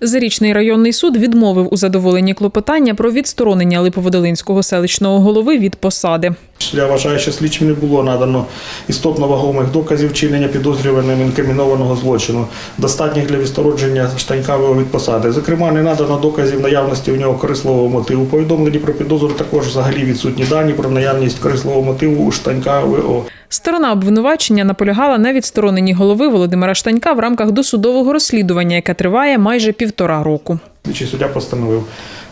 Зарічний районний суд відмовив у задоволенні клопотання про відсторонення Липоводолинського селищного голови від посади. Я вважаю, що слідчим не було надано істотно вагомих доказів вчинення підозрюваним інкримінованого злочину, достатніх для відстородження Штанька ВО від посади. Зокрема, не надано доказів наявності у нього корисливого мотиву. Повідомлені про підозру також взагалі відсутні дані про наявність корисливого мотиву у Штанька. Сторона обвинувачення наполягала на відстороненні голови Володимира Штанька в рамках досудового розслідування, яке триває майже півтора року. Слідчий суддя постановив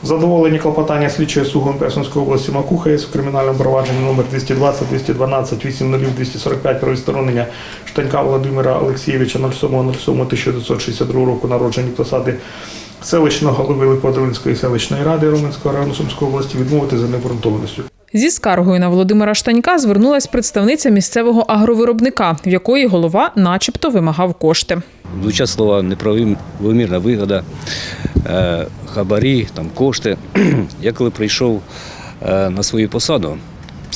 задоволені клопотання слідчої суду МП Сумської області Макуха із у кримінальному провадженні номер 220 212 80 245 про відсторонення Штанька Володимира Олексійовича 07.07.1962 року народжені посади селищного голови Липодолинської селищної ради Роменського району Сумської області відмовити за необґрунтованістю. Зі скаргою на Володимира Штанька звернулась представниця місцевого агровиробника, в якої голова, начебто, вимагав кошти. Звучать слова неправомірна вигода, е, хабарі, там, кошти. Я коли прийшов е, на свою посаду,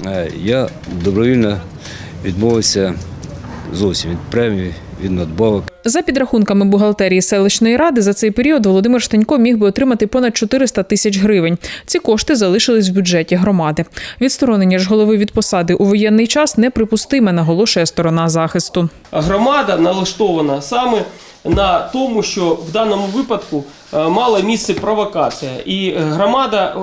е, я добровільно відмовився зовсім від премії, від надбавок. За підрахунками бухгалтерії селищної ради, за цей період Володимир Штанько міг би отримати понад 400 тисяч гривень. Ці кошти залишились в бюджеті громади. Відсторонення ж голови від посади у воєнний час неприпустиме, наголошує сторона захисту. громада налаштована саме на тому, що в даному випадку е, мала місце провокація, і громада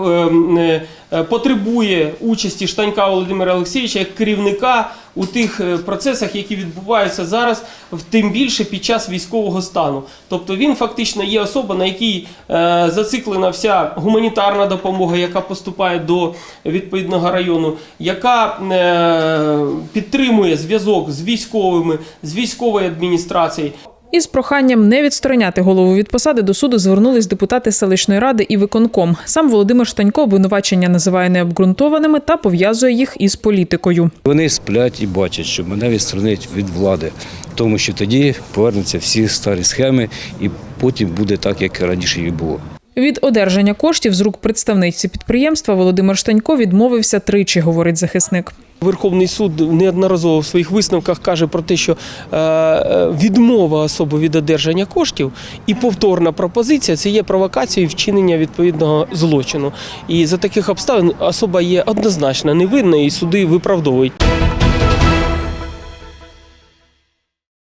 е, е, потребує участі Штанька Володимира Олексійовича як керівника у тих е, процесах, які відбуваються зараз, тим більше під час військового стану. Тобто він фактично є особа, на якій е, зациклена вся гуманітарна допомога, яка поступає до відповідного району, яка е, підтримує зв'язок з військовими, з військовою адміністрацією. Із проханням не відстороняти голову від посади до суду звернулись депутати селищної ради і виконком. Сам Володимир Штанько обвинувачення називає необґрунтованими та пов'язує їх із політикою. Вони сплять і бачать, що мене відсторонять від влади, тому що тоді повернуться всі старі схеми, і потім буде так, як раніше і було. Від одержання коштів з рук представниці підприємства Володимир Штанько відмовився тричі, говорить захисник. Верховний суд неодноразово в своїх висновках каже про те, що е, е, відмова особи від одержання коштів і повторна пропозиція це є провокацією вчинення відповідного злочину. І за таких обставин особа є однозначно невинна, і суди виправдовують.